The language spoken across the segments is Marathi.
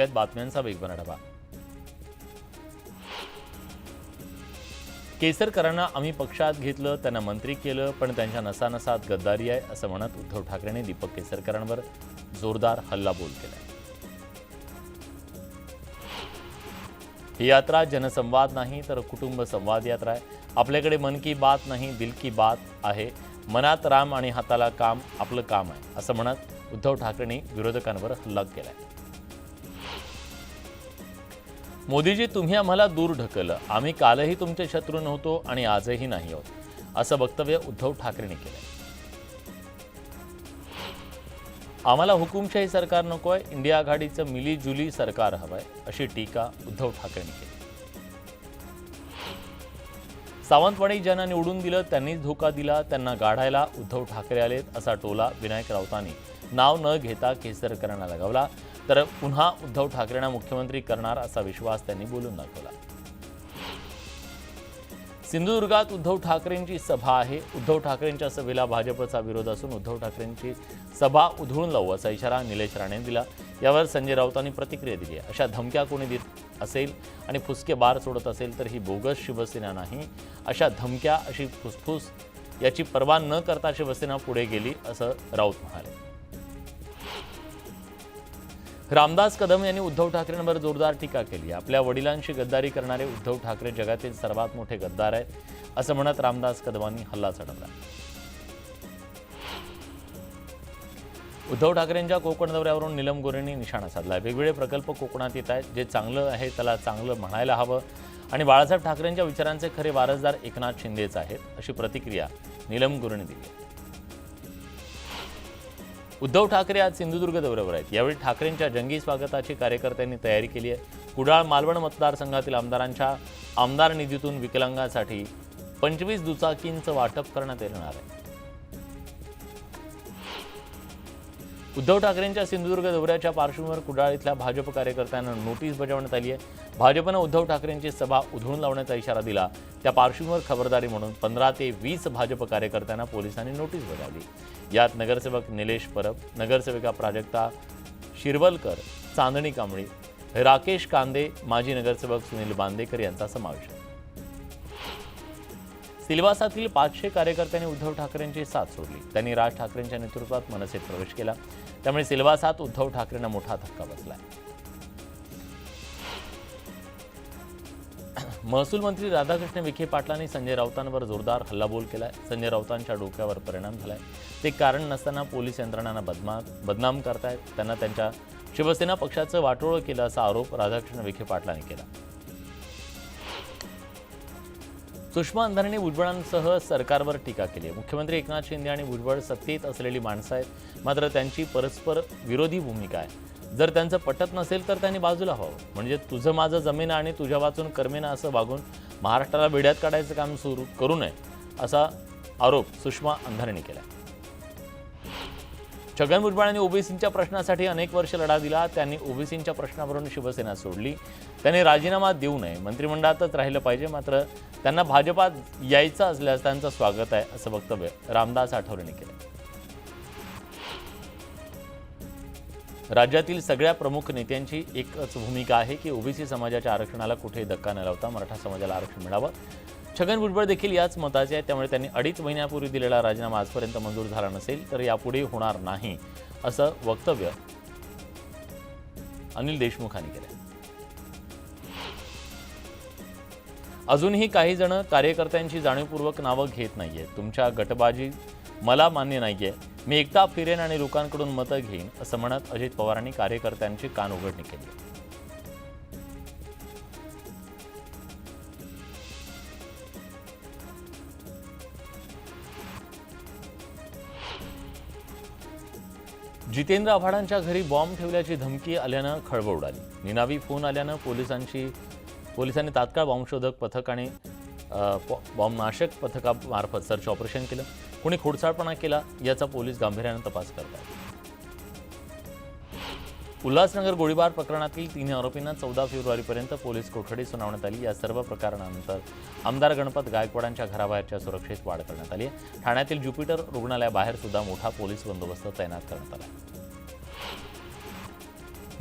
ऐकूयात बातम्यांचा वेगवान आढावा. केसरकरांना आम्ही पक्षात घेतलं त्यांना मंत्री केलं पण त्यांच्या नसानसात गद्दारी आहे असं म्हणत उद्धव ठाकरेंनी दीपक केसरकरांवर जोरदार हल्लाबोल केला ही यात्रा जनसंवाद नाही तर कुटुंब संवाद यात्रा आहे. आपल्याकडे मन की बात नाही दिल की बात आहे. मनात राम आणि हाताला काम आपलं काम आहे असं म्हणत उद्धव ठाकरेंनी विरोधकांवर हल्ला केला आहे मोदीजी तुम्ही आम्हाला दूर ढकललं. आम्ही कालही तुमचे शत्रू नव्हतो आणि आजही नाही आहोत. असं वक्तव्य उद्धव ठाकरेंनी केलं आम्हाला हुकुमशाही सरकार नकोय इंडिया आघाडीचं मिलीजुली सरकार हवंय अशी टीका उद्धव ठाकरेंनी केली. सावंतवाडी ज्यांना निवडून दिलं त्यांनीच धोका दिला त्यांना गाढायला उद्धव ठाकरे आलेत असा टोला विनायक राऊतांनी. नाव न घेता केसरकरांना लगावला. तर पुन्हा उद्धव ठाकरेंना मुख्यमंत्री करणार असा विश्वास त्यांनी बोलून दाखवला. सिंधुदुर्गात उद्धव ठाकरेंची सभा आहे. उद्धव ठाकरेंच्या सभेला भाजपचा विरोध असून उद्धव ठाकरेंची सभा उधळून लावू असा इशारा निलेश राणे दिला. यावर संजय राऊतांनी प्रतिक्रिया दिली आहे. अशा धमक्या कोणी देत असेल आणि फुसके बार सोडत असेल तर ही बोगस शिवसेना नाही. अशा धमक्या अशी फुसफुस याची पर्वा न करता शिवसेना पुढे गेली असं राऊत म्हणाले. रामदास कदम यांनी उद्धव ठाकरेंवर जोरदार टीका केली. आपल्या वडिलांशी गद्दारी करणारे उद्धव ठाकरे जगातील सर्वात मोठे गद्दार आहेत असं म्हणत रामदास कदमांनी हल्ला चढवला. उद्धव ठाकरेंच्या कोकण दौऱ्यावरून निलम गोरेंनी निशाणा साधला. वेगवेगळे प्रकल्प कोकणात येत आहेत जे चांगलं आहे त्याला चांगलं म्हणायला हवं. आणि बाळासाहेब ठाकरेंच्या विचारांचे खरे वारसदार एकनाथ शिंदेच आहेत अशी प्रतिक्रिया निलम गोरेंनी दिली उद्धव ठाकरे आज सिंधुदुर्ग दौऱ्यावर आहेत. यावेळी ठाकरेंच्या जंगी स्वागताची कार्यकर्त्यांनी तयारी केली आहे. कुडाळ मालवण मतदारसंघातील आमदारांच्या आमदार निधीतून विकलांगासाठी पंचवीस दुचाकींचं वाटप करण्यात येणार आहे. उद्धव ठाकरेंच्या सिंधुदुर्ग दौऱ्याच्या पार्श्वभूमीवर कुडाळ इथल्या भाजप कार्यकर्त्यांना नोटीस बजावण्यात आली आहे. भाजपनं उद्धव ठाकरेंची सभा उधळून लावण्याचा इशारा दिला. त्या पार्श्वभूमीवर खबरदारी म्हणून पंधरा ते वीस भाजप कार्यकर्त्यांना पोलिसांनी नोटीस बजावली. यात नगरसेवक निलेश परब नगरसेविका प्राजक्ता शिरवलकर चांदणी कांबळी राकेश कांदे माजी नगरसेवक सुनील बांदेकर यांचा समावेश आहे. सिल्वासातील पाचशे कार्यकर्त्यांनी उद्धव ठाकरेंची साथ सोडली. त्यांनी राज ठाकरेंच्या नेतृत्वात मनसेत प्रवेश केला. त्यामुळे सिल्वासात उद्धव ठाकरेंना मोठा धक्का बसलाय. महसूल मंत्री राधाकृष्ण विखे पाटलांनी संजय राऊतांवर जोरदार हल्लाबोल केलाय. संजय राऊतांच्या डोक्यावर परिणाम झालाय. ते कारण नसताना पोलीस यंत्रणांना बदमा बदनाम करतायत. त्यांना त्यांच्या शिवसेना पक्षाचं वाटोळं केलं असा आरोप राधाकृष्ण विखे पाटलांनी केला. सुषमा अंधारेंनी भुजबळांसह सरकारवर टीका केली आहे. मुख्यमंत्री एकनाथ शिंदे आणि भुजबळ सत्तेत असलेली माणसं आहेत. मात्र त्यांची परस्पर विरोधी भूमिका आहे. जर त्यांचं पटत नसेल तर त्यांनी बाजूला व्हावं. म्हणजे तुझं माझं जमीन आणि तुझ्या वाचून कर्मेना असं वागून महाराष्ट्राला वेड्यात काढायचं काम सुरू करू नये असा आरोप सुषमा अंधारेंनी केला आहे छगन भुजबळांनी ओबीसींच्या प्रश्नासाठी अनेक वर्ष लढा दिला. त्यांनी ओबीसींच्या प्रश्नावरून शिवसेना सोडली. त्यांनी राजीनामा देऊ नये. मंत्रिमंडळातच राहिलं पाहिजे. मात्र त्यांना भाजपात यायचं असल्यास त्यांचं स्वागत आहे असं वक्तव्य रामदास आठवलेंनी केलं राज्यातील सगळ्या प्रमुख नेत्यांची एकच भूमिका आहे की ओबीसी समाजाच्या आरक्षणाला कुठेही धक्का न लावता मराठा समाजाला आरक्षण मिळावं. छगन भुजबळ देखील याच मताचे आहेत. त्यामुळे त्यांनी अडीच महिन्यापूर्वी दिलेला राजीनामा आजपर्यंत मंजूर झाला नसेल तर यापुढे होणार नाही असं वक्तव्य अनिल देशमुखांनी केलं अजूनही काही जण कार्यकर्त्यांची जाणीवपूर्वक नावं घेत नाही आहेत तुमच्या गटबाजी मला मान्य नाही आहे मी एकटा फिरेन आणि लोकांकडून मतं घेईन असं म्हणत अजित पवारांनी कार्यकर्त्यांची कान उघडणी केली. जितेंद्र आव्हाडांच्या घरी बॉम्ब ठेवल्याची धमकी आल्यानं खळबळ उडाली. निनावी फोन आल्यानं पोलिसांची पोलिसांनी तात्काळ बॉम्बशोधक पथक आणि बॉ- बॉम्बनाशक पथकामार्फत सर्च ऑपरेशन केलं. कोणी खोडसाळपणा केला याचा पोलीस गांभीर्यानं तपास करतात उल्हासनगर गोळीबार प्रकरणातील तिन्ही आरोपींना चौदा फेब्रुवारीपर्यंत पोलीस कोठडी सुनावण्यात आली. या सर्व प्रकरणानंतर आमदार गणपत गायकवाडांच्या घराबाहेरच्या सुरक्षेत वाढ करण्यात आली आहे. ठाण्यातील ज्युपिटर रुग्णालयाबाहेर सुद्धा मोठा पोलीस बंदोबस्त तैनात करण्यात आला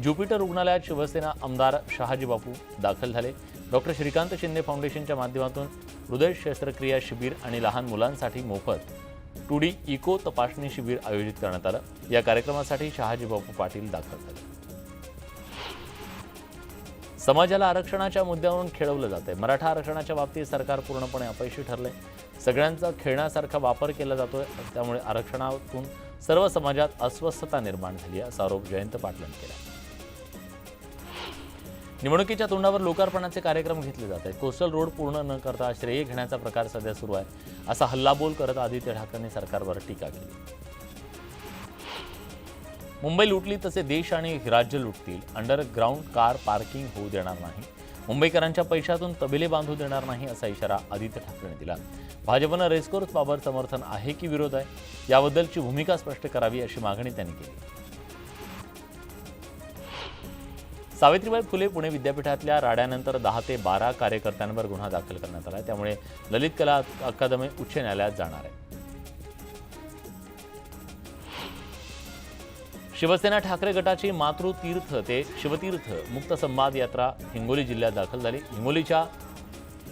ज्युपिटर रुग्णालयात शिवसेना आमदार शहाजी बापू दाखल झाले. डॉक्टर श्रीकांत शिंदे फाउंडेशनच्या माध्यमातून हृदय शस्त्रक्रिया शिबिर आणि लहान मुलांसाठी मोफत टू डी इको तपासणी शिबिर आयोजित करण्यात आलं. या कार्यक्रमासाठी शहाजी बापू पाटील दाखल झाले. समाजाला आरक्षणाच्या मुद्द्यावरून खेळवलं जात आहे मराठा आरक्षणाच्या बाबतीत सरकार पूर्णपणे अपयशी ठरले सगळ्यांचा खेळण्यासारखा वापर केला जातोय. त्यामुळे आरक्षणातून सर्व समाजात अस्वस्थता निर्माण झाली आहे असा आरोप जयंत पाटलांनी केला निवडणुकीच्या तोंडावर लोकार्पणाचे कार्यक्रम घेतले जात आहेत. कोस्टल रोड पूर्ण न करता श्रेय घेण्याचा प्रकार सध्या सुरू आहे असा हल्लाबोल करत आदित्य ठाकरेंनी सरकारवर टीका केली. मुंबई लुटली तसे देश आणि राज्य लुटतील. अंडरग्राऊंड कार पार्किंग होऊ देणार नाही. मुंबईकरांच्या पैशातून तबेले बांधू देणार नाही असा इशारा आदित्य ठाकरेंनी दिला. भाजपनं रेस्कोर्सबाबत समर्थन आहे की विरोध आहे? याबद्दलची भूमिका स्पष्ट करावी अशी मागणी त्यांनी केली. सावित्रीबाई फुले पुणे विद्यापीठातल्या राड्यानंतर दहा ते बारा कार्यकर्त्यांवर गुन्हा दाखल करण्यात आला त्यामुळे ललित कला अकादमी उच्च न्यायालयात जाणार आहे. शिवसेना ठाकरे गटाची मातृतीर्थ ते शिवतीर्थ मुक्त संवाद यात्रा हिंगोली जिल्ह्यात दाखल झाली. हिंगोलीच्या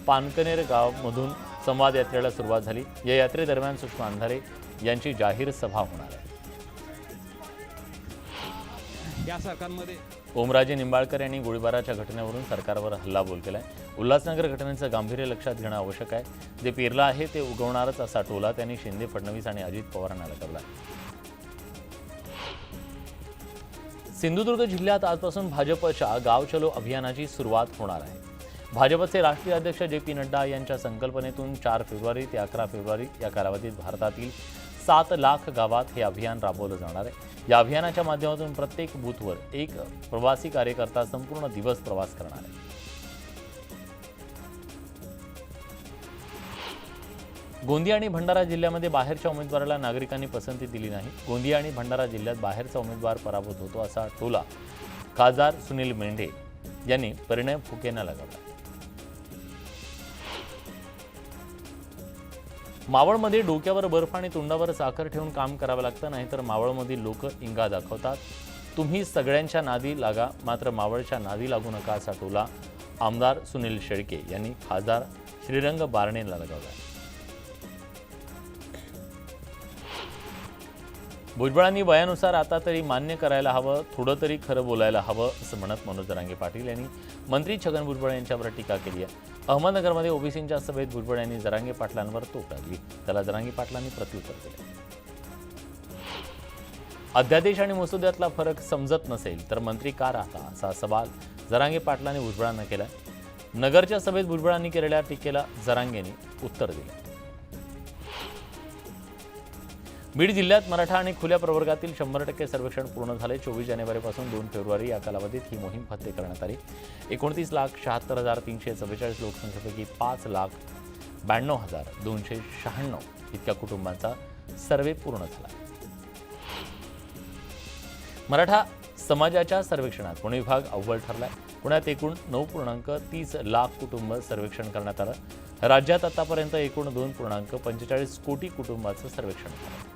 पानकनेर गावामधून संवाद यात्रेला सुरुवात झाली. या यात्रेदरम्यान सुषमा अंधारे यांची जाहीर सभा होणार आहे. या सरकारमध्ये ओमराजे निंबाळकर यांनी गोळीबाराच्या घटनेवरून सरकारवर हल्लाबोल केलाय. उल्हासनगर घटनेचं गांभीर्य लक्षात घेणं आवश्यक आहे. जे पेरलं आहे ते उगवणारच असा टोला त्यांनी शिंदे फडणवीस आणि अजित पवारांना लगावला सिंधुदुर्ग जिल्ह्यात आजपासून भाजपच्या गाव चलो अभियानाची सुरुवात होणार आहे. भाजपचे राष्ट्रीय अध्यक्ष जे पी नड्डा यांच्या संकल्पनेतून चार फेब्रुवारी ते अकरा फेब्रुवारी या कालावधीत भारतातील सात लाख गावात हे अभियान राबवलं जाणार आहे. या अभियानाच्या माध्यमातून प्रत्येक बूथवर एक प्रवासी कार्यकर्ता संपूर्ण दिवस प्रवास करणार आहे. गोंदिया आणि भंडारा जिल्ह्यामध्ये बाहेरच्या उमेदवाराला नागरिकांनी पसंती दिली नाही. गोंदिया आणि भंडारा जिल्ह्यात बाहेरचा उमेदवार पराभूत होतो असा टोला खासदार सुनील मेंढे यांनी परिणय फुकेंना लगावला. मावळमध्ये डोक्यावर बर्फ आणि तोंडावर साखर ठेवून काम करावं लागतं नाहीतर मावळमधील लोक इंगा दाखवतात. तुम्ही सगळ्यांच्या नादी लागा मात्र मावळच्या नादी लागू नका असा टोला आमदार सुनील शेळके यांनी खासदार श्रीरंग बारणेला लगावला. भुजबळांनी वयानुसार आता तरी मान्य करायला हवं थोडं तरी खरं बोलायला हवं असं म्हणत मनोज जरांगे पाटील यांनी मंत्री छगन भुजबळ यांच्यावर टीका केली आहे. अहमदनगरमध्ये ओबीसींच्या सभेत भुजबळ यांनी जरांगे पाटलांवर तोफ टाकली त्याला जरांगे पाटलांनी प्रत्युत्तर दिलं. अध्यादेश आणि मसुद्यातला फरक समजत नसेल तर मंत्री का राहता असा सवाल जरांगे पाटलांनी भुजबळांना केला नगरच्या सभेत भुजबळांनी केलेल्या टीकेला जरांगेने उत्तर दिलं. बीड जिल्ह्यात मराठा आणि खुल्या प्रवर्गातील शंभर टक्के सर्वेक्षण पूर्ण झाले. चोवीस जानेवारीपासून दोन फेब्रुवारी या कालावधीत ही मोहीम फत्ते करण्यात आली. एकोणतीस लाख शहात्तर हजार तीनशे चव्वेचाळीस लोकसंख्येपैकी पाच लाख ब्याण्णव हजार दोनशे शहाण्णव इतक्या कुटुंबांचा सर्वे पूर्ण झाला. मराठा समाजाच्या सर्वेक्षणात पुणे विभाग अव्वल ठरलाय. पुण्यात एकूण नऊ पूर्णांक तीस लाख कुटुंब सर्वेक्षण करण्यात आलं. राज्यात आतापर्यंत एकूण दोन पूर्णांक पंचेचाळीस कोटी कुटुंबाचं सर्वेक्षण झालं.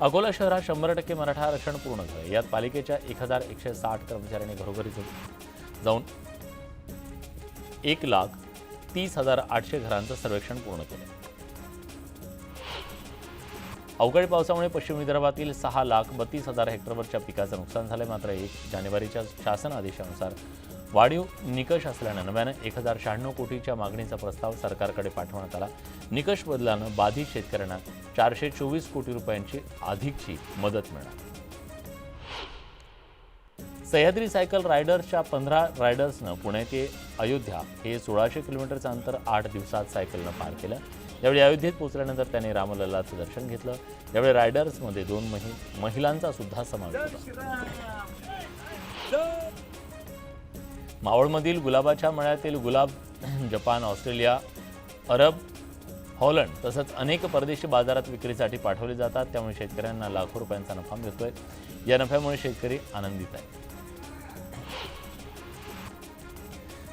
अकोला शहरात शंभर टक्के मराठा आरक्षण पूर्ण झालं. यात पालिकेच्या एक हजार एकशे साठ कर्मचाऱ्यांनी घरोघरी जाऊन- जाऊन एक लाख तीस हजार आठशे घरांचं सर्वेक्षण पूर्ण केलं. अवकाळी पावसामुळे पश्चिम विदर्भातील सहा लाख बत्तीस हजार हेक्टरवरच्या पिकाचं नुकसान झालं. मात्र एक जानेवारीच्या शासन आदेशानुसार वाढीव निकष असल्यानं नव्यानं एक हजार शहाण्णव कोटीच्या मागणीचा प्रस्ताव सरकारकडे पाठवण्यात आला. निकष बदलानं बाधित शेतकऱ्यांना चारशे चोवीस कोटी रुपयांची अधिकची मदत मिळणार. सह्याद्री सायकल रायडर्सच्या पंधरा रायडर्सनं पुणे ते अयोध्या हे सोळाशे किलोमीटरचं अंतर आठ दिवसात सायकलनं पार केलं. यावेळी अयोध्येत पोहोचल्यानंतर त्यांनी रामलल्लाचं दर्शन घेतलं. यावेळी रायडर्समध्ये दोन महि महिलांचा सुद्धा समावेश होता. मावळमधील गुलाबाच्या मळ्यातील गुलाब जपान ऑस्ट्रेलिया अरब हॉलंड तसंच अनेक परदेशी बाजारात विक्रीसाठी पाठवले जातात. त्यामुळे शेतकऱ्यांना लाखो रुपयांचा नफा मिळतोय. या नफ्यामुळे शेतकरी आनंदित आहे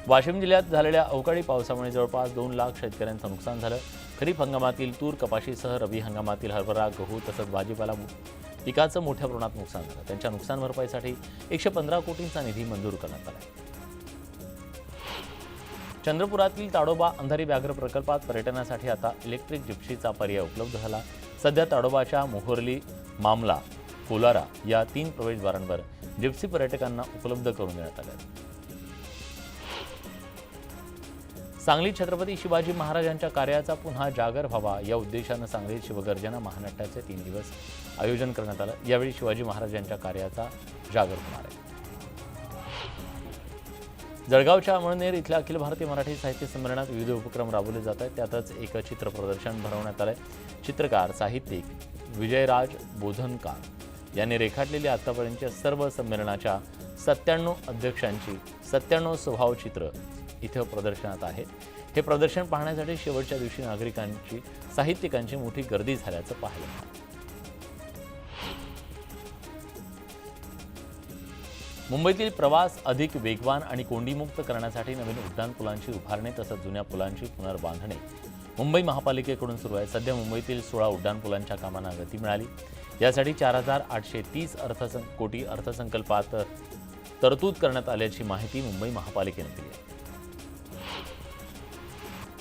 वाशिम जिल्ह्यात झालेल्या अवकाळी पावसामुळे जवळपास दोन लाख शेतकऱ्यांचं नुकसान झालं. खरीप हंगामातील तूर कपाशीसह रब्बी हंगामातील हरभरा गहू तसंच भाजीपाला पिकाचं मोठ्या प्रमाणात नुकसान झालं. त्यांच्या नुकसान भरपाईसाठी एकशे पंधरा कोटींचा निधी मंजूर करण्यात आला आहे. चंद्रपुरातील ताडोबा अंधारी व्याघ्र प्रकल्पात पर्यटनासाठी आता इलेक्ट्रिक जिप्सीचा पर्याय उपलब्ध झाला. सध्या ताडोबाच्या मोहर्ली मामला कोलारा या तीन प्रवेशद्वारांवर जिप्सी पर्यटकांना उपलब्ध करून देण्यात आल्या सांगली छत्रपती शिवाजी महाराजांच्या कार्याचा पुन्हा जागर व्हावा या उद्देशानं सांगलीत शिवगर्जना महानाट्याचे तीन दिवस आयोजन करण्यात आलं. यावेळी शिवाजी महाराजांच्या कार्याचा जागर होणार आहे. जळगावच्या अमळनेर इथल्या अखिल भारतीय मराठी साहित्य संमेलनात विविध उपक्रम राबवले जात आहेत. त्यातच एक चित्र प्रदर्शन भरवण्यात आलंय. चित्रकार साहित्यिक विजयराज बोधनकार यांनी रेखाटलेली आतापर्यंतच्या सर्व संमेलनाच्या सत्त्याण्णव अध्यक्षांची सत्त्याण्णव स्वभावचित्र इथं प्रदर्शनात आहेत हे प्रदर्शन पाहण्यासाठी शेवटच्या दिवशी नागरिकांची साहित्यिकांची मोठी गर्दी झाल्याचं पाहायला मुंबईतील प्रवास अधिक वेगवान आणि कोंडीमुक्त करण्यासाठी नवीन उड्डाणपुलांची उभारणी तसंच जुन्या पुलांची पुनर्बांधणी. मुंबई महापालिकेकडून सुरू आहे. सध्या मुंबईतील सोळा उड्डाणपुलांच्या कामांना गती मिळाली. यासाठी चार हजार आठशे तीस अर्थसं कोटी अर्थसंकल्पात तरतूद करण्यात आल्याची माहिती मुंबई महापालिकेने दिली आहे.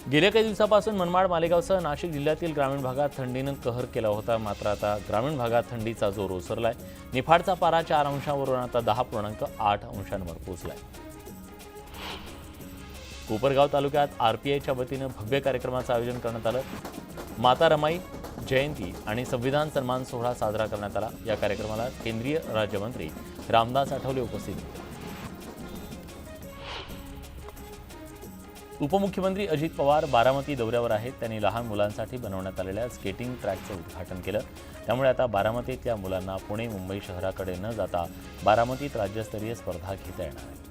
गेल्या काही दिवसापासून मनमाड मालेगावसह नाशिक जिल्ह्यातील ग्रामीण भागात थंडीनं कहर केला होता. मात्र आता ग्रामीण भागात थंडीचा जोर ओसरलाय. निफाडचा पारा चार अंशांवरून आता दहा पूर्णांक आठ अंशांवर पोहोचलाय. कोपरगाव तालुक्यात आरपीआयच्या वतीनं भव्य कार्यक्रमाचं आयोजन करण्यात आलं. माता रमाई जयंती आणि संविधान सन्मान सोहळा साजरा करण्यात आला. या कार्यक्रमाला केंद्रीय राज्यमंत्री रामदास आठवले उपस्थित होते. उपमुख्यमंत्री अजित पवार बारामती दौऱ्यावर आहेत. त्यांनी लहान मुलांसाठी बनवण्यात आलेल्या स्केटिंग ट्रॅकचं उद्घाटन केलं. त्यामुळे आता बारामतीतल्या मुलांना पुणे मुंबई शहराकडे न जाता बारामतीत राज्यस्तरीय स्पर्धा घेता येणार आहे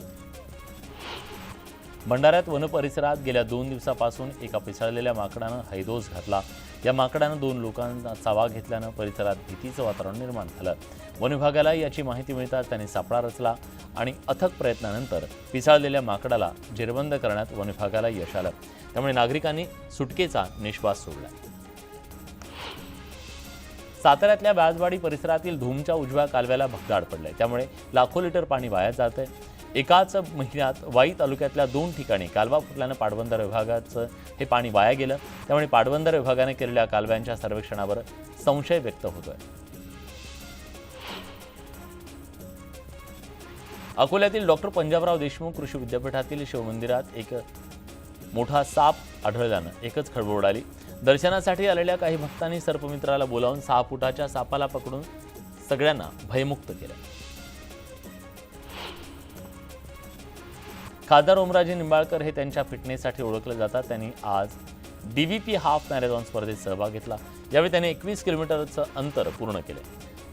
भंडाऱ्यात वनपरिसरात गेल्या दोन दिवसापासून एका पिसाळलेल्या माकडानं हैदोस घातला. या माकडानं दोन लोकांना चावा घेतल्यानं परिसरात भीतीचं वातावरण निर्माण झालं. वनविभागाला याची माहिती मिळताच त्यांनी सापळा रचला आणि अथक प्रयत्नानंतर पिसाळलेल्या माकडाला जेरबंद करण्यात वनविभागाला यश आलं. त्यामुळे नागरिकांनी सुटकेचा निश्वास सोडला. साताऱ्यातल्या व्याजवाडी परिसरातील धूमच्या उजव्या कालव्याला भगदाड पडलंय. त्यामुळे लाखो लिटर पाणी वाया जात आहे एकाच महिन्यात वाई तालुक्यातल्या दोन ठिकाणी कालवा फुटल्यानं पाटबंधारे विभागाचं हे पाणी वाया गेलं. त्यामुळे पाटबंधारे विभागाने केलेल्या कालव्यांच्या सर्वेक्षणावर संशय व्यक्त होतोय. अकोल्यातील डॉक्टर पंजाबराव देशमुख कृषी विद्यापीठातील शिवमंदिरात एक मोठा साप आढळल्यानं एकच खळबळ उडाली. दर्शनासाठी आलेल्या काही भक्तांनी सर्पमित्राला बोलावून सहा फुटाच्या सापाला पकडून सगळ्यांना भयमुक्त केलं. खासदार ओमराजे निंबाळकर हे त्यांच्या फिटनेससाठी ओळखले जातात. त्यांनी आज D V P half marathon स्पर्धेत सहभाग घेतला. यावेळी त्यांनी एकवीस किलोमीटरचं अंतर पूर्ण केले.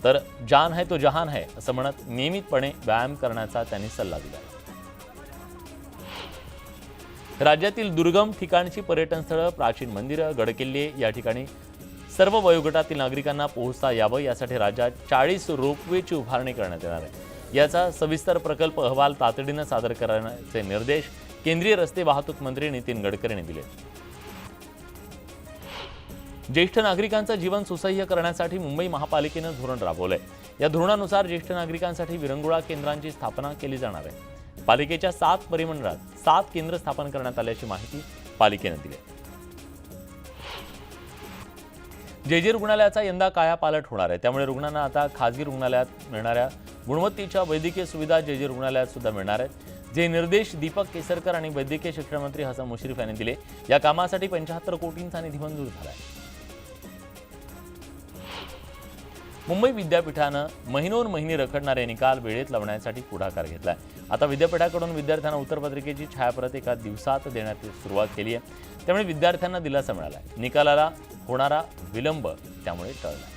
तर जान है तो जहान है असं म्हणत नियमितपणे व्यायाम करण्याचा त्यांनी सल्ला दिला. राज्यातील दुर्गम ठिकाणची पर्यटन स्थळं प्राचीन मंदिरं गडकिल्ले या ठिकाणी सर्व वयोगटातील नागरिकांना पोहोचता यावं यासाठी राज्यात चाळीस रोपवेची उभारणी करण्यात येणार आहे. याचा सविस्तर प्रकल्प अहवाल तातडीनं सादर करण्याचे निर्देश केंद्रीय रस्ते वाहतूक मंत्री नितीन गडकरींनी दिले. ज्येष्ठ नागरिकांचं जीवन सुसह्य करण्यासाठी मुंबई महापालिकेनं धोरण राबवलंय. या धोरणानुसार ज्येष्ठ नागरिकांसाठी विरंगुळा केंद्रांची स्थापना केली जाणार आहे. पालिकेच्या सात परिमंडळात सात केंद्र स्थापन करण्यात आल्याची माहिती पालिकेनं दिली. जे जे रुग्णालयाचा यंदा कायापालट होणार आहे. त्यामुळे रुग्णांना आता खाजगी रुग्णालयात मिळणाऱ्या गुणवत्तेच्या वैद्यकीय सुविधा जे जे रुग्णालयात सुद्धा मिळणार आहेत जे निर्देश दीपक केसरकर आणि वैद्यकीय शिक्षण मंत्री हसन मुश्रीफ यांनी दिले या कामासाठी पंच्याहत्तर कोटींचा निधी मंजूर झाला आहे मुंबई विद्यापीठानं महिनोन महिने रखडणारे निकाल वेळेत लावण्यासाठी पुढाकार घेतलाय. आता विद्यापीठाकडून विद्यार्थ्यांना उत्तरपत्रिकेची छायाप्रत एका दिवसात देण्यात सुरुवात केली आहे. त्यामुळे विद्यार्थ्यांना दिलासा मिळाला आहे निकालाला होणारा विलंब त्यामुळे टळला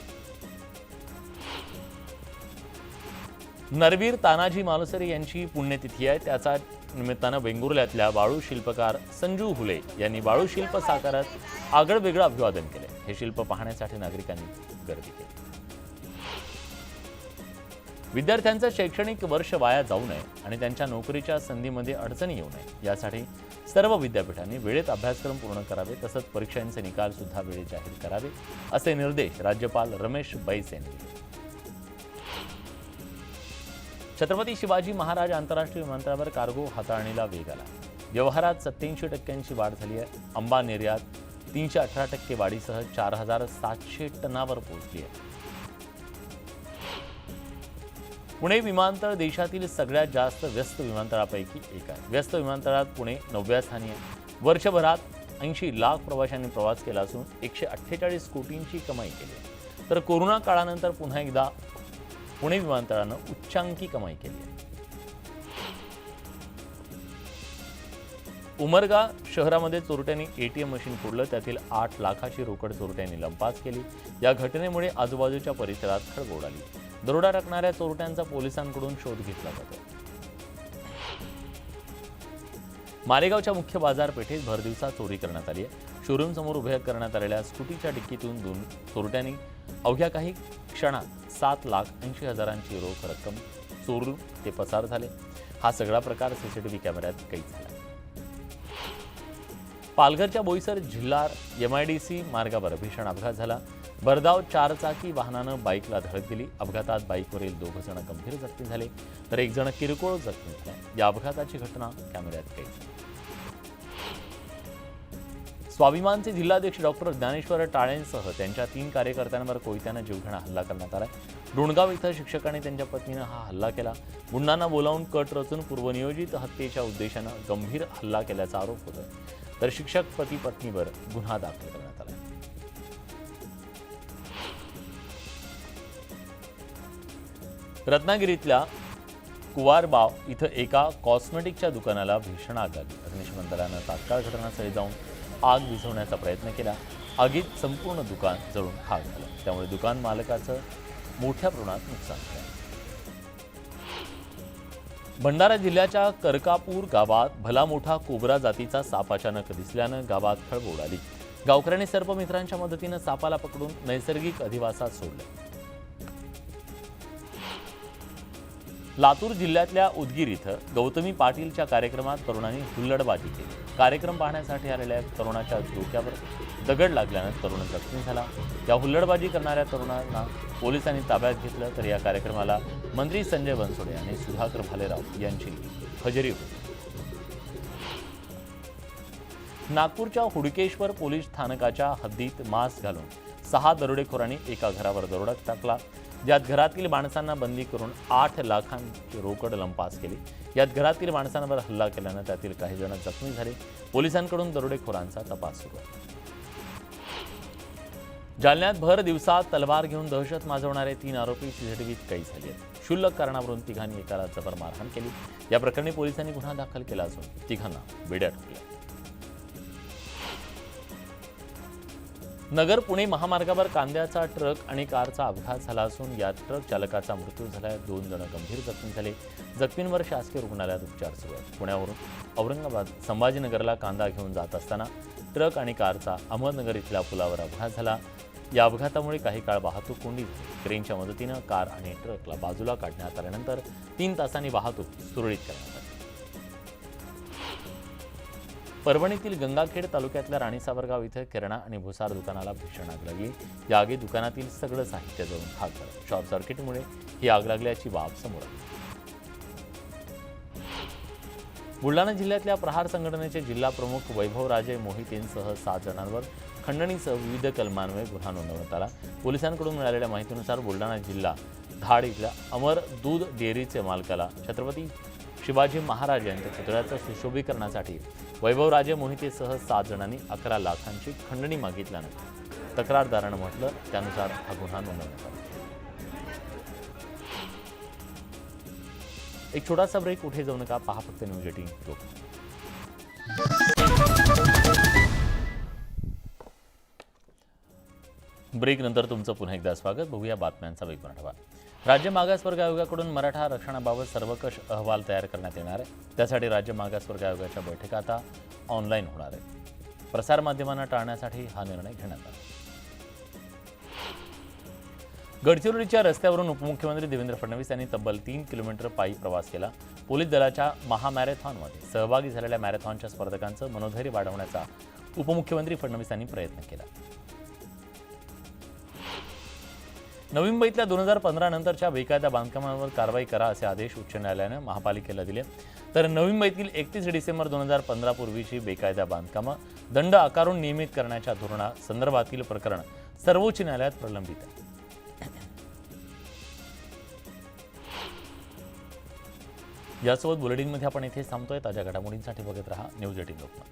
नरवीर तानाजी मालुसरे यांची पुण्यतिथी आहे. त्याचा निमित्तानं वेंगुर्ल्यातल्या वाळू शिल्पकार संजू हुले यांनी वाळू शिल्प साकारत आगळं अभिवादन केले. हे शिल्प पाहण्यासाठी नागरिकांनी गर्दी केली. विद्यार्थ्यांचं शैक्षणिक वर्ष वाया जाऊ नये आणि त्यांच्या नोकरीच्या संधीमध्ये अडचणी येऊ नये यासाठी सर्व विद्यापीठांनी वेळेत अभ्यासक्रम पूर्ण करावे तसंच परीक्षांचे निकाल सुद्धा वेळेत जाहीर करावे असे निर्देश राज्यपाल रमेश बैस यांनी दिले. छत्रपती शिवाजी महाराज आंतरराष्ट्रीय विमानतळावर कार्गो हाताळणीला वेग आला. व्यवहारात सत्याऐंशी टक्क्यांची वाढ झाली आहे. आंबा निर्यात तीनशे अठरा टक्के वाढीसह चार हजार सातशे टनावर पोहोचली आहे. पुणे विमानतळ देशातील सगळ्यात जास्त व्यस्त विमानतळापैकी एक आहे. व्यस्त विमानतळात पुणे नवव्या स्थानी आहे. वर्षभरात ऐंशी लाख प्रवाशांनी प्रवास केला असून एकशे अठ्ठेचाळीस कोटींची कमाई केली तर कोरोना काळानंतर पुन्हा एकदा पुणे विमानतळानं उच्चांकी कमाई केली. आहे उमरगा शहरामध्ये चोरट्यांनी एटीएम मशीन फोडलं. त्यातील आठ लाखाची रोकड चोरट्यांनी लंपास केली. या घटनेमुळे आजूबाजूच्या परिसरात खळबळ उडाली दरोडा टाकणाऱ्या चोरट्यांचा पोलिसांकडून शोध घेतला जातो. मालेगावच्या मुख्य बाजारपेठेत भरदिवसा चोरी करण्यात आली आहे. शोरूमसमोर उभ्या करण्यात आलेल्या स्कूटीच्या डिक्कीतून दोन चोरट्यांनी अवघ्या काही क्षणात सात लाख ऐंशी हजारांची रोख रक्कम चोरून ते पसार झाले. हा सगळा प्रकार सीसीटीव्ही कॅमेऱ्यात कैद झाला. पालघरच्या बोईसर जिल्हार सी मार्गावर भीषण अपघात झाला. भरधाव चारचाकी वाहनानं बाईकला धडक दिली. अपघातात बाईकवरील दोघं जण गंभीर जखमी झाले तर एक जण किरकोळ जखमी झाला. या अपघाताची घटना कॅमेऱ्यात कैद झाली. स्वाभिमानचे जिल्हाध्यक्ष डॉक्टर ज्ञानेश्वर टाळेंसह त्यांच्या तीन कार्यकर्त्यांवर कोयत्यानं जीवघेणा हल्ला करण्यात आला डोणगाव इथं शिक्षकाने त्यांच्या पत्नीनं हा हल्ला केला. गुंडांना बोलावून कट रचून पूर्वनियोजित हत्येच्या उद्देशानं गंभीर हल्ला केल्याचा आरोप होता तर शिक्षक पती पत्नीवर गुन्हा दाखल करण्यात आला रत्नागिरीतल्या कुवारबाव इथं एका कॉस्मेटिकच्या दुकानाला भीषण आग लागली. अग्निशमन दलानं तात्काळ घटनास्थळी जाऊन आग विझवण्याचा प्रयत्न केला. आगीत संपूर्ण दुकान जळून खाक झालं. त्यामुळे दुकान मालकाचं मोठ्या प्रमाणात नुकसान झालं. भंडारा जिल्ह्याच्या करकापूर गावात भला मोठा कोबरा जातीचा साप अचानक दिसल्यानं गावात खळबळ उडाली. गावकऱ्यांनी सर्पमित्रांच्या मदतीनं सापाला पकडून नैसर्गिक अधिवासात सोडलं. लातूर जिल्ह्यातल्या उदगीर इथं गौतमी पाटीलच्या कार्यक्रमात तरुणांनी हुल्लडबाजी केली. कार्यक्रम पाहण्यासाठी आलेल्या तरुणाच्या डोक्यावर दगड लागल्यानं तरुण जखमी झाला. या हुल्लडबाजी करणाऱ्या तरुणांना पोलिसांनी ताब्यात घेतलं तर या कार्यक्रमाला मंत्री संजय बनसोडे आणि सुधाकर भालेराव यांची हजेरी होती. नागपूरच्या हुडकेश्वर पोलीस स्थानकाच्या हद्दीत मास्क घालून सहा दरोडेखोरांनी एका घरावर दरोडा टाकला. ज्यात घरातील माणसांना बंदी करून आठ लाखांची रोकड लंपास केली. यात घरातील माणसांवर हल्ला केल्यानं त्यातील काही जण जखमी झाले. पोलिसांकडून दरोडेखोरांचा तपास सुरू आहे. जालन्यात भर दिवसात तलवार घेऊन दहशत माजवणारे तीन आरोपी सीसीटीव्हीत कैद झाले आहेत. क्षुल्लक कारणावरून तिघांनी एकाला जबर मारहाण केली. या प्रकरणी पोलिसांनी गुन्हा दाखल केला असून तिघांना बेड्या ठोकल्या. नगर पुणे महामार्गावर कांद्याचा ट्रक आणि कारचा अपघात झाला असून यात ट्रक चालकाचा मृत्यू झाला आहे दोन जण गंभीर जखमी झाले. जखमींवर शासकीय रुग्णालयात उपचार सुरू आहेत. पुण्यावरून औरंगाबाद संभाजीनगरला कांदा घेऊन जात असताना ट्रक आणि कारचा अहमदनगर इथल्या पुलावर अपघात झाला. या अपघातामुळे काही काळ वाहतूक कोंडी क्रेनच्या मदतीनं कार आणि ट्रकला बाजूला काढण्यात आल्यानंतर तीन तासांनी वाहतूक सुरळीत करण्यात आली. परभणीतील गंगाखेड तालुक्यातल्या राणी सावरगाव इथं किराणा आणि भुसार दुकानाला भीषण आग लागली. या आगीत दुकानातील सगळं साहित्य जळून खाक झालं. शॉर्ट सर्किटमुळे ही आग लागल्याची बाब समोर आली. बुलढाणा जिल्ह्यातल्या प्रहार संघटनेचे जिल्हा प्रमुख वैभवराजे मोहितेंसह सात जणांवर खंडणीसह विविध कलमांवर गुन्हा नोंदवण्यात आला. पोलिसांकडून मिळालेल्या माहितीनुसार बुलढाणा जिल्हा धाड इथल्या अमर दूध डेअरीचे मालकाला छत्रपती शिवाजी महाराज यांच्या पुतळ्याचं सुशोभीकरणासाठी वैभवराजे मोहितेसह सात जणांनी अकरा लाखांची खंडणी मागितल्यानं तक्रारदारानं म्हटलं त्यानुसार हा गुन्हा नोंदवण्यात आला. एक छोटासा ब्रेक कुठे जाऊ नका पहा फक्त न्यूज एटीन ब्रेक नंतर तुमचं पुन्हा एकदा स्वागत. बघूया बातम्यांचा वेग मराठवा राज्य मागासवर्ग आयोगाकडून मराठा आरक्षणाबाबत सर्वकष अहवाल तयार करण्यात येणार आहे. त्यासाठी राज्य मागासवर्ग आयोगाच्या बैठका आता ऑनलाईन होणार आहे प्रसारमाध्यमांना टाळण्यासाठी हा निर्णय घेण्यात आला. गडचिरोलीच्या रस्त्यावरून उपमुख्यमंत्री देवेंद्र फडणवीस यांनी तब्बल तीन किलोमीटर पायी प्रवास केला. पोलीस दलाच्या महामॅरेथॉनमध्ये सहभागी झालेल्या मॅरेथॉनच्या स्पर्धकांचं मनोधैर्य वाढवण्याचा उपमुख्यमंत्री फडणवीस यांनी प्रयत्न केला. नवी मुंबईतल्या दोन हजार पंधरा नंतरच्या बेकायदा बांधकामांवर कारवाई करा असे आदेश उच्च न्यायालयानं महापालिकेला दिले. तर नवी मुंबईतील एकतीस डिसेंबर दोन हजार पंधरा पूर्वीची बेकायदा बांधकामं दंड आकारून नियमित करण्याच्या धोरणा संदर्भातील प्रकरण सर्वोच्च न्यायालयात प्रलंबित आहे. यासोबत बुलेटिनमध्ये आपण इथे थांबतोय. ताज्या घडामोडींसाठी बघत राहा न्यूज एटीन लोकमत.